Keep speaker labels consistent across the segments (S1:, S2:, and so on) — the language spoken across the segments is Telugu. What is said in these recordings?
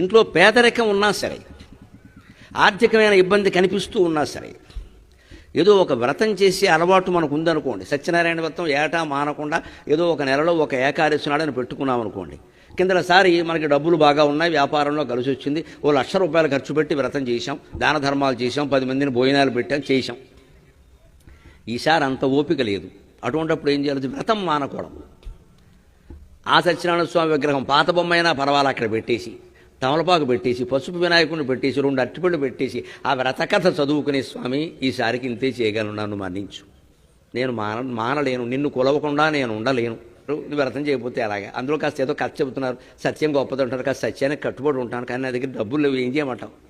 S1: ఇంట్లో పేదరికం ఉన్నా సరే ఆర్థికమైన ఇబ్బంది కనిపిస్తూ ఉన్నా సరే ఏదో ఒక వ్రతం చేసే అలవాటు మనకు ఉందనుకోండి సత్యనారాయణ వ్రతం ఏటా మానకుండా ఏదో ఒక నెలలో ఒక ఏకాదశి నాడని పెట్టుకున్నాం అనుకోండి కిందసారి మనకి డబ్బులు బాగా ఉన్నాయి వ్యాపారంలో కలిసి వచ్చింది ఓ లక్ష రూపాయలు ఖర్చు పెట్టి వ్రతం చేశాం దాన ధర్మాలు చేశాం పది మందిని భోజనాలు పెట్టాం చేశాం. ఈసారి అంత ఓపిక లేదు. అటువంటిప్పుడు ఏం చేయాలి? వ్రతం మానకూడదు. ఆ సత్యనారాయణ స్వామి విగ్రహం పాత బొమ్మ అయినా పర్వాలేదు అక్కడ పెట్టేసి తమలపాకు పెట్టేసి పసుపు వినాయకుడిని పెట్టేసి రెండు అట్టిపళ్ళు పెట్టేసి ఆ వ్రతకథ చదువుకునే స్వామి ఈసారికి ఇంతే చేయగలను నన్ను మరణించు నేను మాన మానలేను నిన్ను కొలవకుండా నేను ఉండలేను. నువ్వు వ్రతం చేయకపోతే అలాగే. అందులో కాస్త ఏదో కథ చెబుతున్నారు. సత్యం గొప్పది అంటారు కాస్త సత్యానికి కట్టుబడి ఉంటాను కానీ నా దగ్గర డబ్బులు లేవు ఏం చేయమంటావు?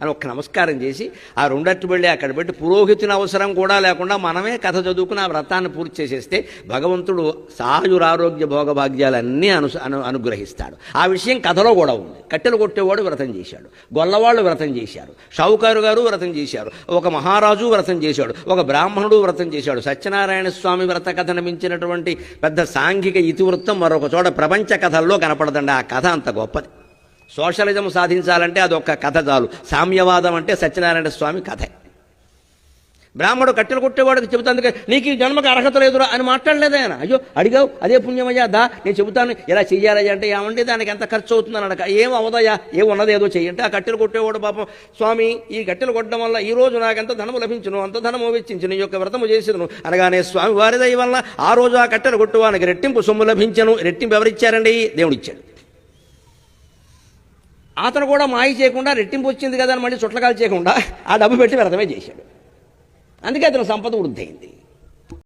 S1: అని ఒక్క నమస్కారం చేసి ఆ రెండట్టు వెళ్ళి అక్కడ పెట్టి పురోహితుని అవసరం కూడా లేకుండా మనమే కథ చదువుకుని ఆ వ్రతాన్ని పూర్తి చేసేస్తే భగవంతుడు సాయురారోగ్య భోగభాగ్యాలన్నీ అను అను అనుగ్రహిస్తాడు. ఆ విషయం కథలో కూడా ఉంది. కట్టెలు కొట్టేవాడు వ్రతం చేశాడు. గొల్లవాళ్ళు వ్రతం చేశారు. షావుకారు గారు వ్రతం చేశారు. ఒక మహారాజు వ్రతం చేశాడు. ఒక బ్రాహ్మణుడు వ్రతం చేశాడు. సత్యనారాయణ స్వామి వ్రత కథను మించినటువంటి పెద్ద సాంఘిక ఇతివృత్తం మరొక చోట ప్రపంచ కథల్లో కనపడదండి. ఆ కథ అంత గొప్పది. సోషలిజం సాధించాలంటే అదొక కథ చాలు. సామ్యవాదం అంటే సత్యనారాయణ స్వామి కథే. బ్రాహ్మడు కట్టెలు కొట్టేవాడికి చెబుతాను నీకు ఈ జన్మకు అర్హత లేదురా అని మాట్లాడలేదు ఆయన? అయ్యో అడిగావు అదే పుణ్యమయ్యా దా నేను చెబుతాను ఇలా చెయ్యాలయ్యా అంటే ఏమండి దానికి ఎంత ఖర్చు అవుతుందని అడగ. ఏం అవదయ్యా ఏం ఉన్నది ఏదో చెయ్యంటే ఆ కట్టెలు కొట్టేవాడు పాపం స్వామి ఈ కట్టెలు కొట్టడం వల్ల ఈ రోజు నాకు ఎంత ధనము లభించును అంత ధనము వెచ్చించును ఈ యొక్క వ్రతము చేసిను అనగానే స్వామి వారి దయ వల్ల ఆ రోజు ఆ కట్టెలు కొట్టువానికి రెట్టింపు సొమ్ము లభించను. రెట్టింపు ఎవరిచ్చారండి? దేవుడిచ్చాడు. అతను కూడా మాయ చేయకుండా రెట్టింపు వచ్చింది కదా అని మళ్ళీ చుట్లకాలు చేయకుండా ఆ డబ్బు పెట్టి వ్రతమే చేశాడు. అందుకే అతను సంపద వృద్ధి అయింది.